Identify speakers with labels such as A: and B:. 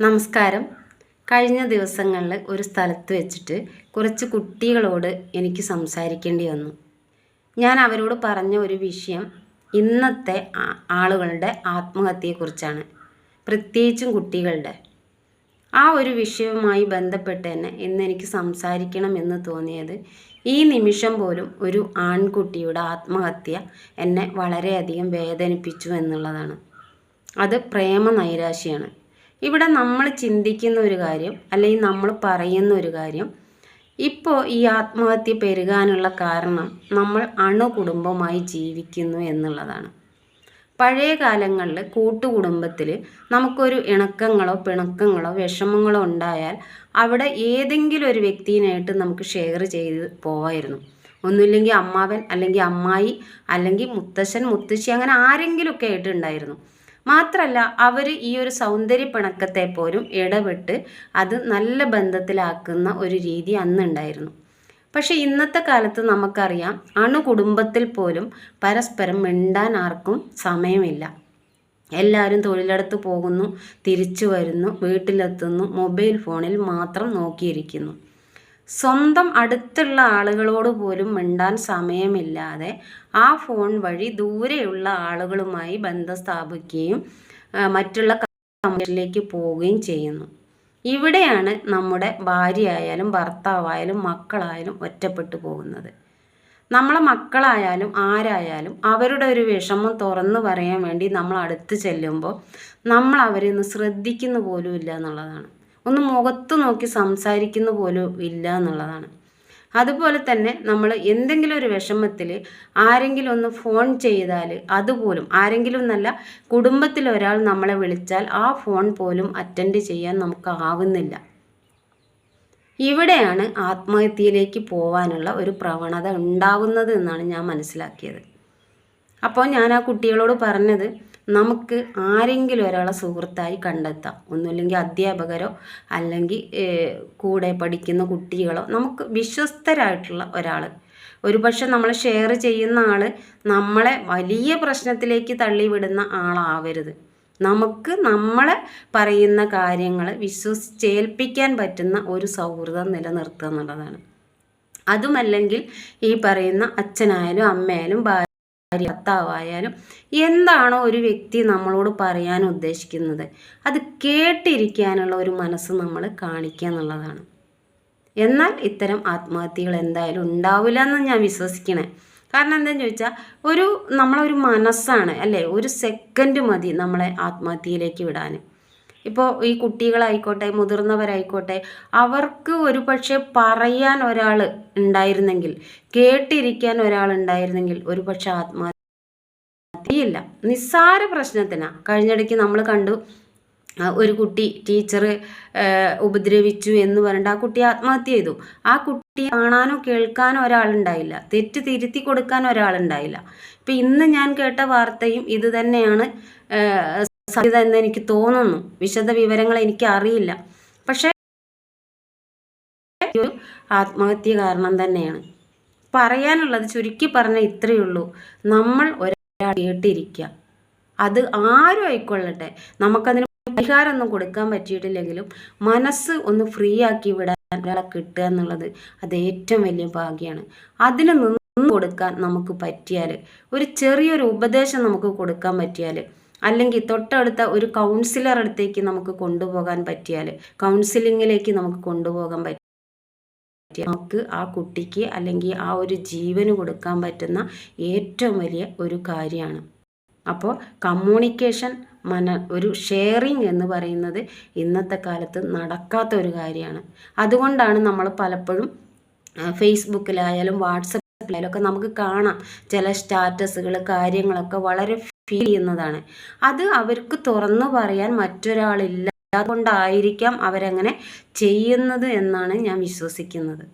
A: നമസ്കാരം. കഴിഞ്ഞ ദിവസങ്ങളിൽ ഒരു സ്ഥലത്ത് വെച്ചിട്ട് കുറച്ച് കുട്ടികളോട് എനിക്ക് സംസാരിക്കേണ്ടി വന്നു. ഞാൻ അവരോട് പറഞ്ഞ ഒരു വിഷയം ഇന്നത്തെ ആളുകളുടെ ആത്മഹത്യയെക്കുറിച്ചാണ് പ്രത്യേകിച്ചും കുട്ടികളുടെ. ആ ഒരു വിഷയവുമായി ബന്ധപ്പെട്ട് തന്നെ ഇന്ന് എനിക്ക് സംസാരിക്കണം എന്ന് തോന്നിയത് ഈ നിമിഷം പോലും ഒരു ആൺകുട്ടിയുടെ ആത്മഹത്യ എന്നെ വളരെയധികം വേദനിപ്പിച്ചു എന്നുള്ളതാണ്. അത് പ്രേമ നൈരാശ്യമാണ് ഇവിടെ നമ്മൾ ചിന്തിക്കുന്ന ഒരു കാര്യം അല്ലെങ്കിൽ നമ്മൾ പറയുന്ന ഒരു കാര്യം ഇപ്പോൾ ഈ ആത്മഹത്യ പെരുകാനുള്ള കാരണം നമ്മൾ അണുകുടുംബമായി ജീവിക്കുന്നു എന്നുള്ളതാണ്. പഴയ കാലങ്ങളിൽ കൂട്ടുകുടുംബത്തിൽ നമുക്കൊരു ഇണക്കങ്ങളോ പിണക്കങ്ങളോ വിഷമങ്ങളോ ഉണ്ടായാൽ അവിടെ ഏതെങ്കിലും ഒരു വ്യക്തിനായിട്ട് നമുക്ക് ഷെയർ ചെയ്ത് പോവായിരുന്നു. ഒന്നുമില്ലെങ്കിൽ അമ്മാവൻ അല്ലെങ്കിൽ അമ്മായി അല്ലെങ്കിൽ മുത്തശ്ശൻ മുത്തശ്ശി അങ്ങനെ ആരെങ്കിലുമൊക്കെ ആയിട്ട് ഉണ്ടായിരുന്നു. മാത്രമല്ല അവർ ഈ ഒരു സൗന്ദര്യ പിണക്കത്തെ പോലും ഇടപെട്ട് അത് നല്ല ബന്ധത്തിലാക്കുന്ന ഒരു രീതി അന്നുണ്ടായിരുന്നു. പക്ഷേ ഇന്നത്തെ കാലത്ത് നമുക്കറിയാം അണുകുടുംബത്തിൽ പോലും പരസ്പരം മിണ്ടാൻ ആർക്കും സമയമില്ല. എല്ലാവരും തൊഴിലിടത്ത് പോകുന്നു തിരിച്ചു വരുന്നു വീട്ടിലെത്തുന്നു മൊബൈൽ ഫോണിൽ മാത്രം നോക്കിയിരിക്കുന്നു. സ്വന്തം അടുത്തുള്ള ആളുകളോട് പോലും മിണ്ടാൻ സമയമില്ലാതെ ആ ഫോൺ വഴി ദൂരെയുള്ള ആളുകളുമായി ബന്ധം സ്ഥാപിക്കുകയും മറ്റുള്ള കമ്പ്യൂട്ടറിലേക്ക് പോവുകയും ചെയ്യുന്നു. ഇവിടെയാണ് നമ്മുടെ ഭാര്യയായാലും ഭർത്താവായാലും മക്കളായാലും ഒറ്റപ്പെട്ടു പോകുന്നത്. നമ്മളെ മക്കളായാലും ആരായാലും അവരുടെ ഒരു വിഷമം തുറന്നു പറയാൻ വേണ്ടി നമ്മൾ അടുത്ത് ചെല്ലുമ്പോൾ നമ്മൾ അവരെ ഒന്ന് ശ്രദ്ധിക്കുന്നു പോലും ഇല്ല എന്നുള്ളതാണ്. ഒന്ന് മുഖത്ത് നോക്കി സംസാരിക്കുന്ന പോലും ഇല്ല എന്നുള്ളതാണ്. അതുപോലെ തന്നെ നമ്മൾ എന്തെങ്കിലും ഒരു വിഷമത്തിൽ ആരെങ്കിലും ഒന്ന് ഫോൺ ചെയ്താൽ അതുപോലും ആരെങ്കിലും എന്നല്ല കുടുംബത്തിൽ ഒരാൾ നമ്മളെ വിളിച്ചാൽ ആ ഫോൺ പോലും അറ്റൻഡ് ചെയ്യാൻ നമുക്ക് ആവുന്നില്ല. ഇവിടെയാണ് ആത്മഹത്യയിലേക്ക് പോവാനുള്ള ഒരു പ്രവണത ഉണ്ടാവുന്നത് എന്നാണ് ഞാൻ മനസ്സിലാക്കിയത്. അപ്പോൾ ഞാൻ ആ കുട്ടികളോട് പറഞ്ഞത് നമുക്ക് ആരെങ്കിലും ഒരാളെ സുഹൃത്തായി കണ്ടെത്താം. ഒന്നുമില്ലെങ്കിൽ അധ്യാപകരോ അല്ലെങ്കിൽ കൂടെ പഠിക്കുന്ന കുട്ടികളോ നമുക്ക് വിശ്വസ്തരായിട്ടുള്ള ഒരാൾ ഒരുപക്ഷെ നമ്മൾ ഷെയർ ചെയ്യുന്ന ആൾ നമ്മളെ വലിയ പ്രശ്നത്തിലേക്ക് തള്ളിവിടുന്ന ആളാവരുത്. നമുക്ക് നമ്മളെ പറയുന്ന കാര്യങ്ങൾ വിശ്വസിച്ചേൽപ്പിക്കാൻ പറ്റുന്ന ഒരു സൗഹൃദം നിലനിർത്തുക എന്നുള്ളതാണ്. അതുമല്ലെങ്കിൽ ഈ പറയുന്ന അച്ഛനായാലും അമ്മയായാലും ഭാര്യ ഭർത്താവായാലും എന്താണോ ഒരു വ്യക്തി നമ്മളോട് പറയാൻ ഉദ്ദേശിക്കുന്നത്. അത് കേട്ടിരിക്കാനുള്ള ഒരു മനസ്സ് നമ്മൾ കാണിക്കുക എന്നുള്ളതാണ്. എന്നാൽ ഇത്തരം ആത്മഹത്യകൾ എന്തായാലും ഉണ്ടാവില്ല എന്ന് ഞാൻ വിശ്വസിക്കണേ. കാരണം എന്താണെന്ന് ചോദിച്ചാൽ ഒരു നമ്മളൊരു മനസ്സാണ് അല്ലേ? ഒരു സെക്കൻഡ് മതി നമ്മളെ ആത്മഹത്യയിലേക്ക് വിടാൻ ഇപ്പോൾ ഈ കുട്ടികളായിക്കോട്ടെ മുതിർന്നവരായിക്കോട്ടെ അവർക്ക് ഒരു പക്ഷേ പറയാൻ ഒരാൾ ഉണ്ടായിരുന്നെങ്കിൽ കേട്ടിരിക്കാൻ ഒരാൾ ഉണ്ടായിരുന്നെങ്കിൽ ഒരു പക്ഷേ ആത്മഹത്യയില്ല. നിസ്സാര പ്രശ്നത്തിനാണ് കഴിഞ്ഞിടയ്ക്ക് നമ്മൾ കണ്ടു ഒരു കുട്ടി ടീച്ചർ ഉപദ്രവിച്ചു എന്ന് പറഞ്ഞിട്ട് ആ കുട്ടി ആത്മഹത്യ ചെയ്തു. ആ കുട്ടി കാണാനോ കേൾക്കാനോ ഒരാളുണ്ടായില്ല തെറ്റ് തിരുത്തി കൊടുക്കാൻ ഒരാളുണ്ടായില്ല ഇപ്പം ഇന്ന് ഞാൻ കേട്ട വാർത്തയും ഇത് തന്നെയാണ്. ഏഹ്, സത്യത എന്ന് എനിക്ക് തോന്നുന്നു. വിശദ വിവരങ്ങൾ എനിക്ക് അറിയില്ല. പക്ഷേ ആത്മഹത്യ കാരണം തന്നെയാണ്. പറയാനുള്ളത് ചുരുക്കി പറഞ്ഞാൽ ഇത്രയേ ഉള്ളൂ. നമ്മൾ ഒരാൾ കേട്ടിരിക്കുക അത് ആരും ആയിക്കൊള്ളട്ടെ. നമുക്കതിന് പരിഹാരമൊന്നും കൊടുക്കാൻ പറ്റിയിട്ടില്ലെങ്കിലും മനസ്സ് ഒന്ന് ഫ്രീ ആക്കി വിടാൻ ഒരാളെ കിട്ടുക എന്നുള്ളത് അത് ഏറ്റവും വലിയ ഭാഗ്യമാണ് അതിന് നിന്ന് കൊടുക്കാൻ നമുക്ക് പറ്റിയാൽ ഒരു ചെറിയൊരു ഉപദേശം നമുക്ക് കൊടുക്കാൻ പറ്റിയാൽ അല്ലെങ്കിൽ തൊട്ടടുത്ത ഒരു കൗൺസിലർ അടുത്തേക്ക് നമുക്ക് കൊണ്ടുപോകാൻ പറ്റിയാൽ കൗൺസിലിങ്ങിലേക്ക് നമുക്ക് കൊണ്ടുപോകാൻ പറ്റും നമുക്ക് ആ കുട്ടിക്ക് അല്ലെങ്കിൽ ആ ഒരു ജീവന് കൊടുക്കാൻ പറ്റുന്ന ഏറ്റവും വലിയ ഒരു കാര്യമാണ്. അപ്പോൾ കമ്മ്യൂണിക്കേഷൻ മന ഒരു ഷെയറിങ് എന്ന് പറയുന്നത് ഇന്നത്തെ കാലത്ത് നടക്കാത്ത ഒരു കാര്യമാണ്. അതുകൊണ്ടാണ് നമ്മൾ പലപ്പോഴും ഫേസ്ബുക്കിലായാലും വാട്സപ്പിലായാലും ഒക്കെ നമുക്ക് കാണാം. ചില സ്റ്റാറ്റസുകൾ കാര്യങ്ങളൊക്കെ വളരെ ഫീൽ ചെയ്യുന്നതാണ്. അത് അവർക്ക് തുറന്നു പറയാൻ മറ്റൊരാളില്ല അതുകൊണ്ടായിരിക്കാം അവരങ്ങനെ ചെയ്യുന്നത് എന്നാണ് ഞാൻ വിശ്വസിക്കുന്നത്.